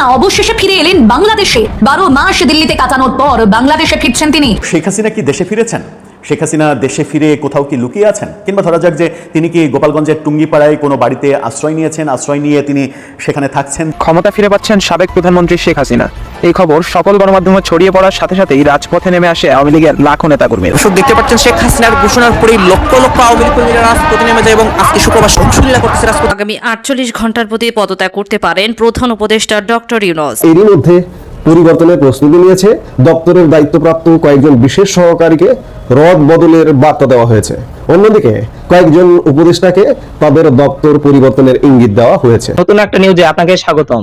হাসিনা অবশেষে ফিরে এলেন বাংলাদেশে। বারো মাস দিল্লিতে কাটানোর পর বাংলাদেশে ফিরছেন তিনি। শেখ হাসিনা কি দেশে ফিরেছেন? শেখ হাসিনা দেশে ফিরে কোথাও কি লুকিয়ে আছেন? কিংবা ধরা যাক যে তিনি কি গোপালগঞ্জের টুঙ্গিপাড়ায় কোনো বাড়িতে আশ্রয় নিয়েছেন আশ্রয় নিয়ে তিনি সেখানে থাকছেন? ক্ষমতা ফিরে পাচ্ছেন সাবেক প্রধানমন্ত্রী শেখ হাসিনা। এই খবর সকল গণমাধ্যমে ছড়িয়ে পড়ার সাথে সাথেই রাজপথে নেমে আসে আওয়ামী লীগের লাখো নেতাকর্মীরা। দর্শক দেখতে পাচ্ছেন শেখ হাসিনার ঘোষণার পরেই লক্ষ লক্ষ আওয়ামী লীগ কর্মীরা রাজপথে নেমে যায় এবং আজকে শুক্রবার সংশলীলা করতেছে রাজপথ। আগামী আটচল্লিশ ঘণ্টার প্রতি পদত্যাগ করতে পারেন প্রধান উপদেষ্টা ডক্টর ইউনস। এরই মধ্যে পরিবর্তনের প্রস্তুতি নিয়েছে দপ্তরের দায়িত্বপ্রাপ্ত কয়েকজন বিশেষ সহকারীকে রদ বদলের বার্তা দেওয়া হয়েছে। অন্যদিকে কয়েকজন উপদেষ্টাকে তাদের দপ্তর পরিবর্তনের ইঙ্গিত দেওয়া হয়েছে। নতুন একটা নিউজে আপনাকে স্বাগতম।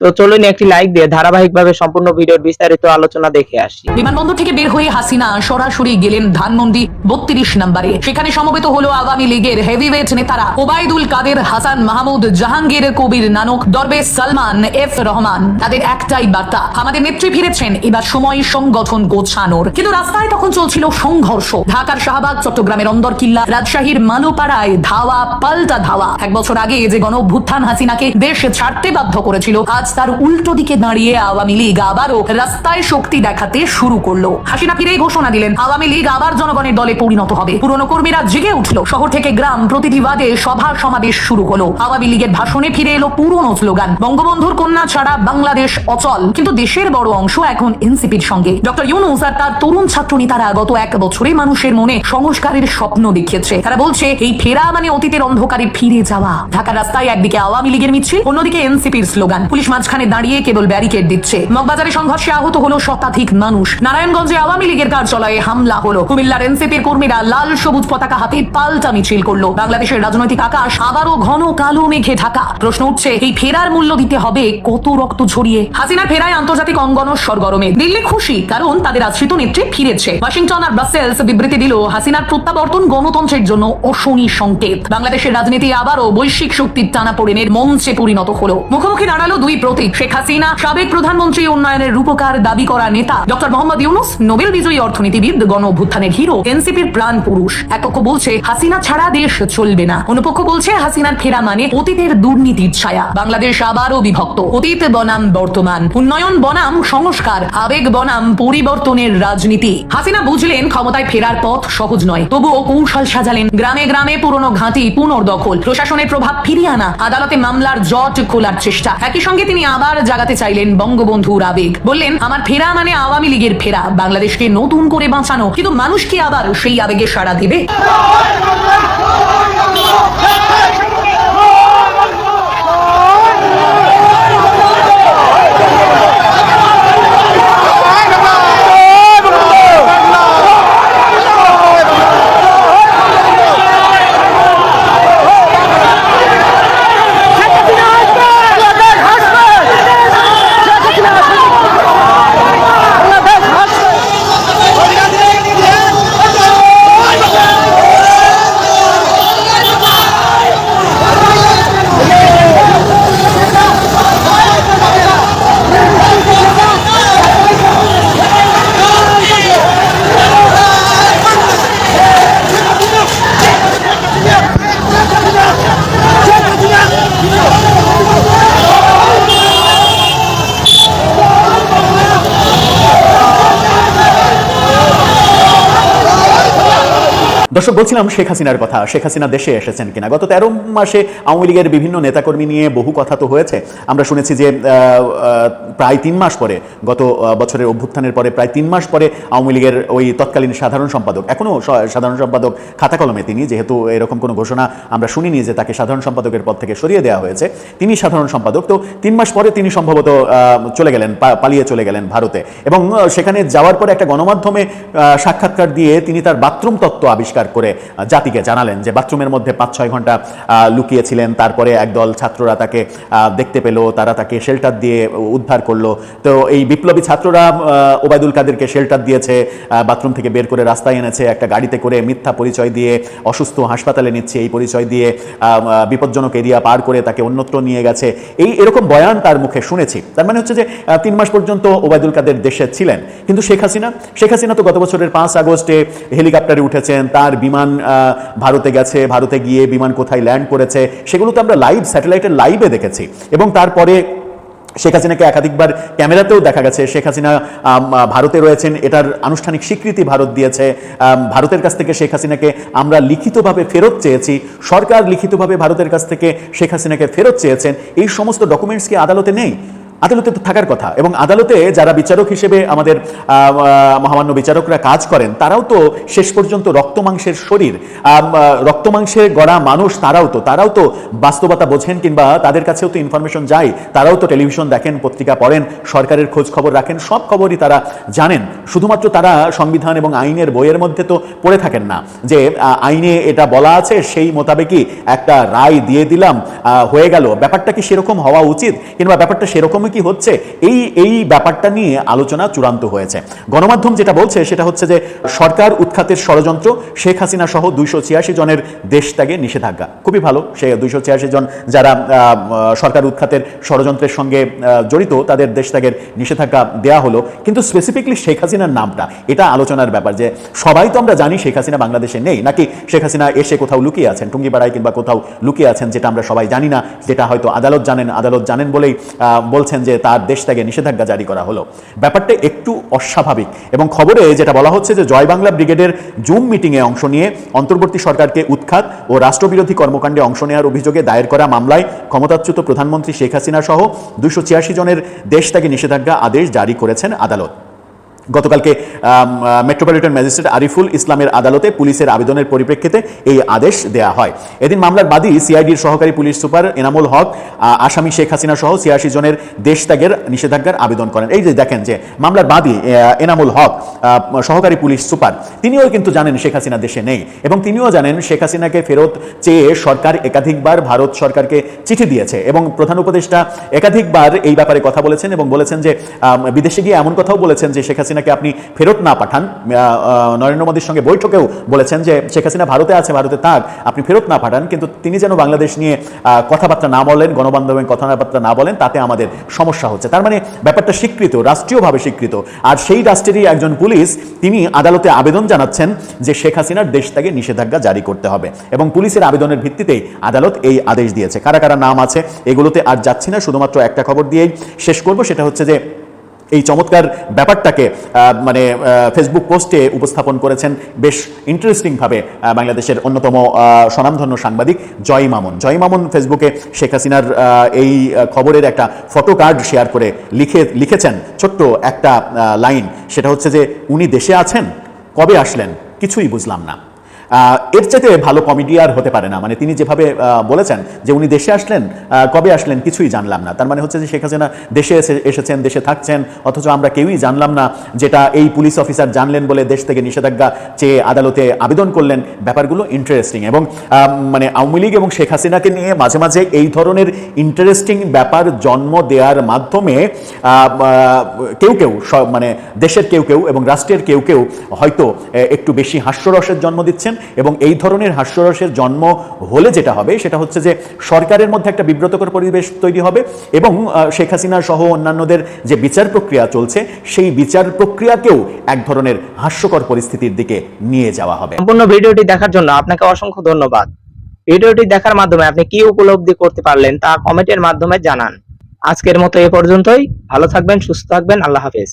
তো চলুন একটি লাইক দিয়ে ধারাবাহিকভাবে সম্পূর্ণ ভিডিওর বিস্তারিত আলোচনা দেখে আসি। বিমানবন্দর থেকে বের হয়ে হাসিনা সরাসরি গেলেন ধানমন্ডি বত্রিশ নম্বরে। সেখানে সমবেত হলো আওয়ামী লীগের হেভিওয়েট নেতারা ওবায়দুল কাদের, হাসান মাহমুদ, জাহাঙ্গীর কবির নানক, দরবেশ সালমান, এফ রহমান। তাদের একটাই বার্তা, আমাদের নেত্রী ফিরেছেন, এবার সময় সংগঠন গোছানোর। কিন্তু রাস্তায় তখন চলছিল সংঘর্ষ। ঢাকার শাহবাগ, চট্টগ্রামের অন্দরকিল্লা, রাজশাহীর মালোপাড়ায় ধাওয়া পাল্টা ধাওয়া। এক বছর আগে যে গণ হাসিনাকে দেশ ছাড়তে বাধ্য করেছিল, আজ তার উল্টো দিকে দাঁড়িয়ে আওয়ামী লীগ আবারও রাস্তায় শক্তি দেখাতে শুরু করল। হাসিনা ফিরেই ঘোষণা দিলেন, আওয়ামী লীগ আবার জনগণের দলে পরিণত হবে। পুরনো কর্মীরা জেগে উঠল। শহর থেকে গ্রাম প্রতিটি ওয়ার্ডে সভা সমাবেশ শুরু হলো। আওয়ামী লীগের ভাষণে ফিরে এলো পুরনো স্লোগান, বঙ্গবন্ধুর কন্যা ছাড়া বাংলাদেশ অচল। কিন্তু দেশের বড় অংশ এখন এনসিপির সঙ্গে। ডক্টর ইউনুস আর তার তরুণ ছাত্র নেতারা গত এক বছরে মানুষের মনে সংস্কারের স্বপ্ন দেখিয়েছে। তারা বলছে, এই ফেরা মানে অতীতের অন্ধকারে ফিরে যাওয়া। ঢাকার রাস্তায় একদিকে আওয়ামী লীগের মিছিল, অন্যদিকে এনসিপির স্লোগান। পুলিশ মাঝখানে দাঁড়িয়ে কেবল ব্যারিকেড দিচ্ছে। মগবাজারে সংঘর্ষে আহত হলো শতাধিক মানুষ। নারায়ণগঞ্জে আওয়ামী লীগের কার্যালয়ে হামলা হলো। কুমিল্লার এনসিপির কর্মীরা লাল সবুজ পতাকা হাতে পাল্টা মিছিল করল। বাংলাদেশের রাজনৈতিক আকাশ আবারও ঘন কালো মেঘে ঢাকা। প্রশ্ন উঠছে, এই ফেরার মূল্য দিতে হবে কত রক্ত ঝরিয়ে? হাসিনা ফেরায় আন্তর্জাতিক অঙ্গন সরগরমে। দিল্লি খুশি, কারণ তাদের আশ্রিত নেত্রী ফিরেছে। ওয়াশিংটন আর ব্রাসেলস বিবৃতি দিল, হাসিনার প্রত্যাবর্তন গণতন্ত্রের জন্য অশনি সংকেত। বাংলাদেশের রাজনীতি আবারও বৈশ্বিক শক্তির টানা পড়েনের মঞ্চে পরিণত হলো। মুখোমুখি দাঁড়াল দুই প্রতীক শেখ হাসিনা, সাবেক প্রধানমন্ত্রী উন্নয়নের রূপকার দাবি করা নেতা ডক্টর মোহাম্মদ ইউনুস, নোবেল বিজয়ী অর্থনীতিবিদ গণ অভ্যুত্থানের হিরো, এনসিপির প্রাণ পুরুষ। এক পক্ষ বলছে, হাসিনা ছাড়া দেশ চলবে না। অন্য পক্ষ বলছে, হাসিনার ফেরা মানে অতীতের দুর্নীতির ছায়া। বাংলাদেশ আবারও বিভক্ত। অতীত বনাম বর্তমান। উন্নয়ন বনাম সংস্কার। আবেগ বনাম পরিবর্তনের রাজনীতি। হাসিনা বুঝলেন, ক্ষমতায় ফেরার পথ সহজ নয়। তবুও কৌশল সাজালেন। গ্রামে গ্রামে পুরনো ঘাঁটি পুনর্দখল। প্রশাসনের প্রভাব ফিরিয়ে আনা। আদালতে মামলার জট খোলার চেষ্টা। একই সঙ্গে তিনি আবার জাগাতে চাইলেন বঙ্গবন্ধুর আবেগ বললেন, আমার ফেরা মানে আওয়ামী লীগের ফেরা। বাংলাদেশকে নতুন করে বাঁচানো। কিন্তু মানুষ কি আবার সেই আবেগে সাড়া দেবে? দর্শক, বলছিলাম শেখ হাসিনার কথা। শেখ হাসিনা দেশে এসেছেন কিনা? গত তেরো মাসে আওয়ামী লীগের বিভিন্ন নেতাকর্মী নিয়ে বহু কথা তো হয়েছে। আমরা শুনেছি যে প্রায় তিন মাস পরে, গত বছরের অভ্যুত্থানের পরে প্রায় তিন মাস পরে আওয়ামী লীগের ওই তৎকালীন সাধারণ সম্পাদক এখনও সাধারণ সম্পাদক খাতা কলমে তিনি, যেহেতু এরকম কোনো ঘোষণা আমরা শুনিনি যে তাকে সাধারণ সম্পাদকের পদ থেকে সরিয়ে দেওয়া হয়েছে, তিনি সাধারণ সম্পাদক। তো তিন মাস পরে তিনি সম্ভবত চলে গেলেন পালিয়ে চলে গেলেন ভারতে। এবং সেখানে যাওয়ার পরে একটা গণমাধ্যমে সাক্ষাৎকার দিয়ে তিনি তার বাথরুম তত্ত্ব আবিষ্কার করে জাতিকে জানালেন যে বাথরুমের মধ্যে পাঁচ ছয় ঘণ্টা লুকিয়েছিলেন। তারপরে একদল ছাত্ররা তাকে দেখতে পেল, তারা তাকে শেল্টার দিয়ে উদ্ধার করল। তো এই বিপ্লবী ছাত্ররা ওবায়দুল কাদেরকে শেল্টার দিয়েছে বাথরুম থেকে বের করে রাস্তায় এনেছে, একটা গাড়িতে করে মিথ্যা পরিচয় দিয়ে অসুস্থ হাসপাতালে নিচ্ছে, এই পরিচয় দিয়ে বিপজ্জনক এরিয়া পার করে তাকে অন্যত্র নিয়ে গেছে। এই এরকম বয়ান তার মুখে শুনেছি। তার মানে হচ্ছে যে তিন মাস পর্যন্ত ওবায়দুল কাদের দেশে ছিলেন। কিন্তু শেখ হাসিনা শেখ হাসিনা তো গত বছরের পাঁচ আগস্টে হেলিকপ্টারে উঠেছেন, তার বিমান ভারতে গেছে, ভারতে গিয়ে বিমান কোথায় ল্যান্ড করেছে সেগুলো তো আমরা লাইভ স্যাটেলাইটের লাইভে দেখেছি। এবং তারপরে শেখ হাসিনাকে একাধিকবার ক্যামেরাতেও দেখা গেছে। শেখ হাসিনা ভারতে রয়েছেন, এটার আনুষ্ঠানিক স্বীকৃতি ভারত দিয়েছে। ভারতের কাছ থেকে শেখ হাসিনাকে আমরা লিখিতভাবে ফেরত চেয়েছি। সরকার লিখিতভাবে ভারতের কাছ থেকে শেখ হাসিনাকে ফেরত চেয়েছেন। এই সমস্ত ডকুমেন্টস কি আদালতে নেই? আদালতে তো থাকার কথা এবং আদালতে যারা বিচারক হিসেবে আমাদের মহামান্য বিচারকরা কাজ করেন তারাও তো শেষ পর্যন্ত রক্তমাংসের শরীর আহ, গড়া মানুষ তারাও তো তারাও তো বাস্তবতা বোঝেন কিংবা তাদের কাছেও তো ইনফরমেশন যায় তারাও তো টেলিভিশন দেখেন পত্রিকা পড়েন সরকারের খোঁজ খবর রাখেন সব খবরই তারা জানেন। শুধুমাত্র তারা সংবিধান এবং আইনের বইয়ের মধ্যে তো পড়ে থাকেন না যে আইনে এটা বলা আছে সেই মোতাবেকই একটা রায় দিয়ে দিলাম হয়ে গেল। ব্যাপারটা কি সেরকম হওয়া উচিত? কিংবা ব্যাপারটা সেরকমই কি হচ্ছে? এই এই ব্যাপারটা নিয়ে আলোচনা চূড়ান্ত হয়েছে। গণমাধ্যম যেটা বলছে সেটা হচ্ছে যে সরকার উৎখাতের ষড়যন্ত্র শেখ হাসিনা সহ দুইশো ছিয়াশি জনের দেশ ত্যাগে নিষেধাজ্ঞা। খুবই ভালো সে দুইশো ছিয়াশি জন যারা সরকার উৎখাতের ষড়যন্ত্রের সঙ্গে জড়িত তাদের দেশ ত্যাগের নিষেধাজ্ঞা দেয়া হলো। কিন্তু স্পেসিফিকলি শেখ হাসিনার নামটা এটা আলোচনার ব্যাপার যে সবাই তো আমরা জানি শেখ হাসিনা বাংলাদেশে নেই নাকি শেখ হাসিনা এসে কোথাও লুকিয়ে আছেন টুঙ্গিপাড়ায় কিংবা কোথাও লুকিয়ে আছেন যেটা আমরা সবাই জানি না যেটা হয়তো আদালত জানেন আদালত জানেন বলেই আহ, বলছেন যে তার দেশ ত্যাগে নিষেধাজ্ঞা জারি করা হলো। ব্যাপারটা একটু অস্বাভাবিক এবং খবরে যেটা বলা হচ্ছে যে জয় বাংলা ব্রিগেডের জুম মিটিংয়ে অংশ নিয়ে অন্তর্বর্তী সরকারকে উৎখাত ও রাষ্ট্রবিরোধী কর্মকাণ্ডে অংশ নেওয়ার অভিযোগে দায়ের করা মামলায় ক্ষমতাচ্যুত প্রধানমন্ত্রী শেখ হাসিনা সহ দুশো জনের দেশ ত্যাগে নিষেধাজ্ঞা আদেশ জারি করেছেন আদালত। গতকালকে মেট্রোপলিটন ম্যাজিস্ট্রেট আরিফুল ইসলামের আদালতে পুলিশের আবেদনের পরিপ্রেক্ষিতে এই আদেশ দেয়া হয়। এদিন মামলার বাদী সিআইডির সহকারী পুলিশ সুপার এনামুল হক আসামি শেখ হাসিনা সহ ছিয়াশি জনের দেশ ত্যাগের নিষেধাজ্ঞার আবেদন করেন। এই যে দেখেন যে মামলার বাদী এনামুল হক সহকারী পুলিশ সুপার, তিনিও কিন্তু জানেন শেখ হাসিনা দেশে নেই এবং তিনিও জানেন শেখ হাসিনাকে ফেরত চেয়ে সরকার একাধিকবার ভারত সরকারকে চিঠি দিয়েছে এবং প্রধান উপদেষ্টা একাধিকবার এই ব্যাপারে কথা বলেছেন এবং বলেছেন যে বিদেশে গিয়ে এমন কথাও বলেছেন যে শেখ হাসিনাকে আপনি ফেরত না পাঠান। নরেন্দ্র মোদীর সঙ্গে বৈঠকেও বলেছেন যে শেখ হাসিনা ভারতে আছে, ভারতে থাক, আপনি ফেরত না পাঠান। কিন্তু তিনি যেন বাংলাদেশ নিয়ে কথাবার্তা না বলেন গণবান্ধবের কথাবার্তা না বলেন, তাতে আমাদের সমস্যা হচ্ছে। তার মানে ব্যাপারটা স্বীকৃত, রাষ্ট্রীয়ভাবে স্বীকৃত। আর সেই রাষ্ট্রেরই একজন পুলিশ, তিনি আদালতে আবেদন জানাচ্ছেন যে শেখ হাসিনার দেশ থেকে নিষেধাজ্ঞা জারি করতে হবে। এবং পুলিশের আবেদনের ভিত্তিতেই আদালত এই আদেশ দিয়েছে। কারা কারা নাম আছে, এগুলোতে আর যাচ্ছি না, শুধুমাত্র একটা খবর দিয়েই শেষ করব। সেটা হচ্ছে যে এই চমৎকার ব্যাপারটাকে মানে ফেসবুক পোস্টে উপস্থাপন করেছেন বেশ ইন্টারেস্টিংভাবে বাংলাদেশের অন্যতম স্বনামধন্য সাংবাদিক জয় মামুন। জয় মামুন ফেসবুকে শেখ হাসিনার এই খবরের একটা ফটো কার্ড শেয়ার করে লিখে, লিখেছেন ছোট্ট একটা লাইন সেটা হচ্ছে যে, উনি দেশে আছেন? কবে আসলেন? কিছুই বুঝলাম না। এর চাইতে ভালো কমেডি আর হতে পারে না। মানে তিনি যেভাবে বলেছেন যে উনি দেশে আসলেন কবে আসলেন কিছুই জানলাম না। তার মানে হচ্ছে যে শেখ হাসিনা দেশে এসে- এসেছেন, দেশে থাকছেন, অথচ আমরা কেউই জানলাম না যেটা এই পুলিশ অফিসার জানলেন বলে দেশ থেকে নিষেধাজ্ঞা চেয়ে আদালতে আবেদন করলেন। ব্যাপারগুলো ইন্টারেস্টিং এবং মানে আওয়ামী লীগ এবং শেখ হাসিনাকে নিয়ে মাঝে মাঝে এই ধরনের ইন্টারেস্টিং ব্যাপার জন্ম দেওয়ার মাধ্যমে কেউ কেউ মানে দেশের কেউ কেউ এবং রাষ্ট্রের কেউ কেউ হয়তো একটু বেশি হাস্যরসের জন্ম দিচ্ছেন। এবং এই ধরনের হাস্যরসের জন্ম হলে যেটা হবে, সেটা হচ্ছে যে সরকারের মধ্যে একটা বিব্রতকর পরিবেশ তৈরি হবে এবং শেখ হাসিনা সহ অন্যান্যদের যে বিচার প্রক্রিয়া চলছে, সেই বিচার প্রক্রিয়াকেও এক ধরনের হাস্যকর পরিস্থিতির দিকে নিয়ে যাওয়া হবে। সম্পূর্ণ ভিডিওটি দেখার জন্য আপনাকে অসংখ্য ধন্যবাদ। ভিডিওটি দেখার মাধ্যমে আপনি কি উপলব্ধি করতে পারলেন তা কমেন্টের মাধ্যমে জানান। আজকের মতো এ পর্যন্তই। ভালো থাকবেন, সুস্থ থাকবেন। আল্লাহ হাফেজ।